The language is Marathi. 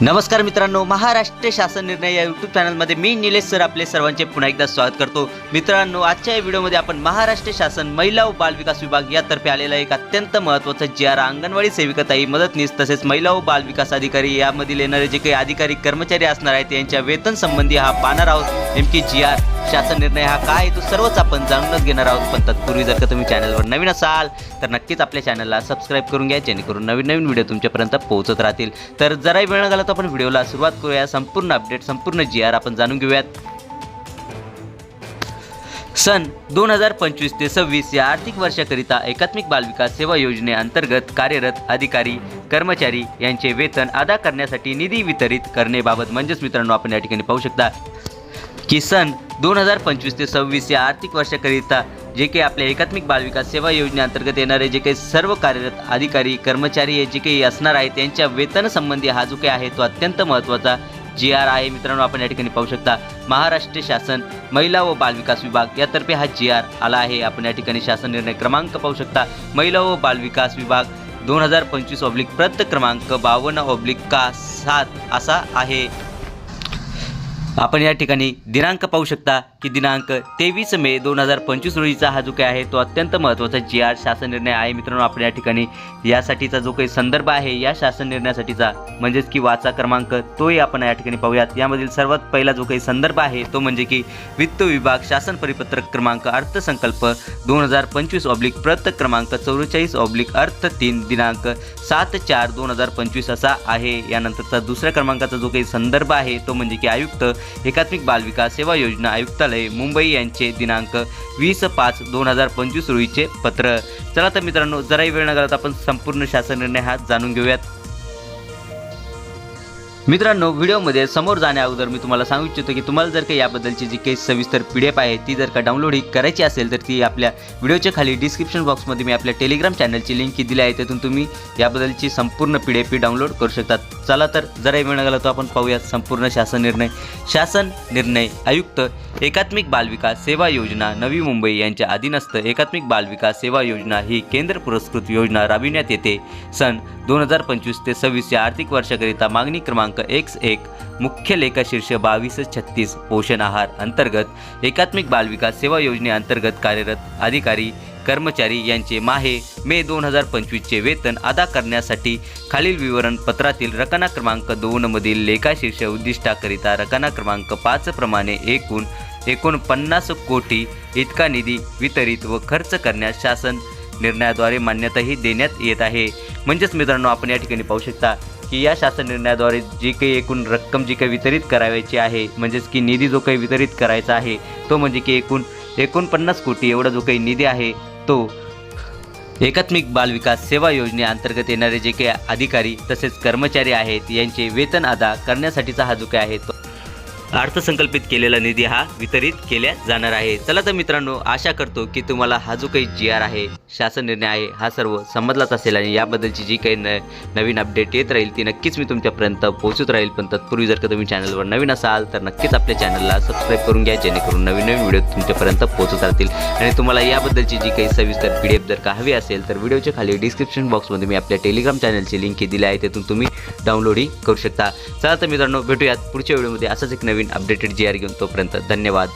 नमस्कार मित्रांनो महाराष्ट्र शासन निर्णय या यूट्यूब चॅनलमध्ये मी निलेश सर आपले सर्वांचे पुन्हा एकदा स्वागत करतो. मित्रांनो आजच्या या व्हिडिओमध्ये आपण महाराष्ट्र शासन महिला व बालविकास विभाग यातर्फे आलेला एक अत्यंत महत्त्वाचा जी आर अंगणवाडी सेविकाताई मदतनीस तसेच महिला व बालविकास अधिकारी यामधील येणारे जे काही अधिकारी कर्मचारी असणार आहेत यांच्या वेतन संबंधी हा पाहणार आहोत नेमकी जी आर शासन निर्णय हा काय? आहे तो सर्वच आपण जाणूनच घेणार आहोत. पण तत्पूर्वी जर का तुम्ही चॅनलवर नवीन असाल तर नक्कीच आपल्या चॅनलला सबस्क्राईब करून घ्या जेणेकरून नवीन नवीन व्हिडिओ तुमच्यापर्यंत पोहोचत राहतील. तर जराही वेळ न घालवता आपण व्हिडिओला सुरुवात करूया. संपूर्ण अपडेट संपूर्ण जी आर आपण जाणून घेऊयात. सन दोन हजार पंचवीस ते सव्वीस या आर्थिक वर्षाकरिता एकात्मिक बालविकास सेवा योजनेअंतर्गत कार्यरत अधिकारी कर्मचारी यांचे वेतन अदा करण्यासाठी निधी वितरित करणेबाबत म्हणजेच मित्रांनो आपण या ठिकाणी पाहू शकता की सन दोन हजार पंचवीस ते सव्वीस या आर्थिक वर्षाकरिता जे काही आपल्या एकात्मिक बालविकास सेवा योजनेअंतर्गत येणारे जे काही सर्व कार्यरत अधिकारी कर्मचारी हे जे काही असणार आहेत त्यांच्या वेतनसंबंधी हा जो काही आहे तो अत्यंत महत्त्वाचा. जी आर आहे मित्रांनो आपण या ठिकाणी पाहू शकता. महाराष्ट्र शासन महिला व बालविकास विभाग यातर्फे हा जी आर आला आहे. आपण या ठिकाणी शासन निर्णय क्रमांक पाहू शकता. महिला व बालविकास विभाग दोन हजार पंचवीस ऑब्लिक प्रत क्रमांक बावन्न ऑब्लिक का सात असा आहे. आपण या ठिकाणी दिनांक पाहू शकता. की दिनांक तेवीस मे दोन हजार पंचवीस रोजीचा हा जो काही आहे तो अत्यंत महत्त्वाचा जी आर शासन निर्णय आहे मित्रांनो आपण या ठिकाणी यासाठीचा जो काही संदर्भ आहे या शासन निर्णयासाठीचा म्हणजेच की वाचा क्रमांक तोही आपण या ठिकाणी पाहूयात. यामधील सर्वात पहिला जो काही संदर्भ आहे तो म्हणजे की वित्त विभाग शासन परिपत्रक क्रमांक अर्थसंकल्प दोन हजार पंचवीस ऑब्लिक प्रत क्रमांक चौवेचाळीस ऑब्लिक अर्थ तीन दिनांक सात चार दोन हजार पंचवीस असा आहे. यानंतरचा दुसऱ्या क्रमांकाचा जो काही संदर्भ आहे तो म्हणजे की आयुक्त एकात्मिक बालविकास सेवा योजना आयुक्तालय. मुंबई यांचे दिनांक वीस पाच दोन हजार पंचवीस रोजीचे पत्र. चला तर मित्रांनो जराही वेळ न घालत आपण संपूर्ण शासन निर्णय हा जाणून घेऊयात. मित्रांनो व्हिडिओमध्ये समोर जाण्या अगोदर मी तुम्हाला सांगू इच्छितो की तुम्हाला जर काही याबद्दलची जी काही सविस्तर पी डी एफ आहे ती जर का डाउनलोड ही करायची असेल तर ती आपल्या व्हिडिओच्या खाली डिस्क्रिप्शन बॉक्समध्ये मी आपल्या टेलिग्राम चॅनलची लिंक दिली आहे त्यातून तुम्ही याबद्दलची संपूर्ण पी डी एफ डाउनलोड करू शकतात. चला तर जरा वेळ न तो आपण पाहूयात संपूर्ण शासन निर्णय. शासन निर्णय आयुक्त एकात्मिक बालविकास सेवा योजना नवी मुंबई यांच्या अधीनस्थ एकात्मिक बालविकास सेवा योजना ही केंद्र पुरस्कृत योजना राबविण्यात येते. सन दोन हजार पंचवीस ते सव्वीस या आर्थिक वर्षाकरिता मागणी क्रमांक एक्स एक मुख्य लेखा शीर्ष बावीस छत्तीस पोषण आहार अंतर्गत एकात्मिक बालविकास सेवा योजनेअंतर्गत कार्यरत अधिकारी कर्मचारी यांचे माहे मे दोन हजार पंचवीसचे वेतन अदा करण्यासाठी खालील विवरणपत्रातील रकाना क्रमांक दोनमधील लेखाशीर्ष उद्दिष्टाकरिता रकाना क्रमांक पाचप्रमाणे एकूण एकोणपन्नास कोटी इतका निधी वितरित व खर्च करण्यास शासन निर्णयाद्वारे मान्यताही देण्यात येत आहे. म्हणजेच मित्रांनो आपण या ठिकाणी पाहू शकता की या शासन निर्णयाद्वारे जी काही एकूण रक्कम जी काही वितरित करावयाची आहे म्हणजेच की निधी जो काही वितरित करायचा आहे तो म्हणजे की एकूण एकोणपन्नास कोटी एवढा जो काही निधी आहे तो एकात्मिक बालविकास सेवा योजनेअंतर्गत येणारे जे काही अधिकारी तसेच कर्मचारी आहेत यांचे वेतन अदा करण्यासाठीचा हा जो काही आहे तो अर्थसंकल्पित केलेला निधी हा वितरित केल्या जाणार आहे. चला तर मित्रांनो आशा करतो की तुम्हाला हा जो काही जी आर आहे शासन निर्णय आहे हा सर्व समजलाच असेल आणि याबद्दलची जी काही न नवीन अपडेट येत राहील ती नक्कीच मी तुमच्यापर्यंत पोहोचत राहील. पण तत्पूर्वी जर का तुम्ही चॅनलवर नवीन असाल तर नक्कीच आपल्या चॅनलला सबस्क्राईब करून घ्या जेणेकरून नवीन नवीन व्हिडिओ तुमच्यापर्यंत पोहोचत राहतील. आणि तुम्हाला याबद्दलची जी काही सविस्तर पी डी एफ जर का हवी असेल तर व्हिडिओच्या खाली डिस्क्रिप्शन बॉक्समध्ये मी आपल्या टेलिग्राम चॅनलची लिंक दिली आहे त्यातून तुम्ही डाउनलोडही करू शकता. चला तर मित्रांनो भेटूयात पुढच्या व्हिडिओमध्ये असंच एक नवीन नवीन अपडेटेड जी आर घेऊन तोपर्यंत धन्यवाद.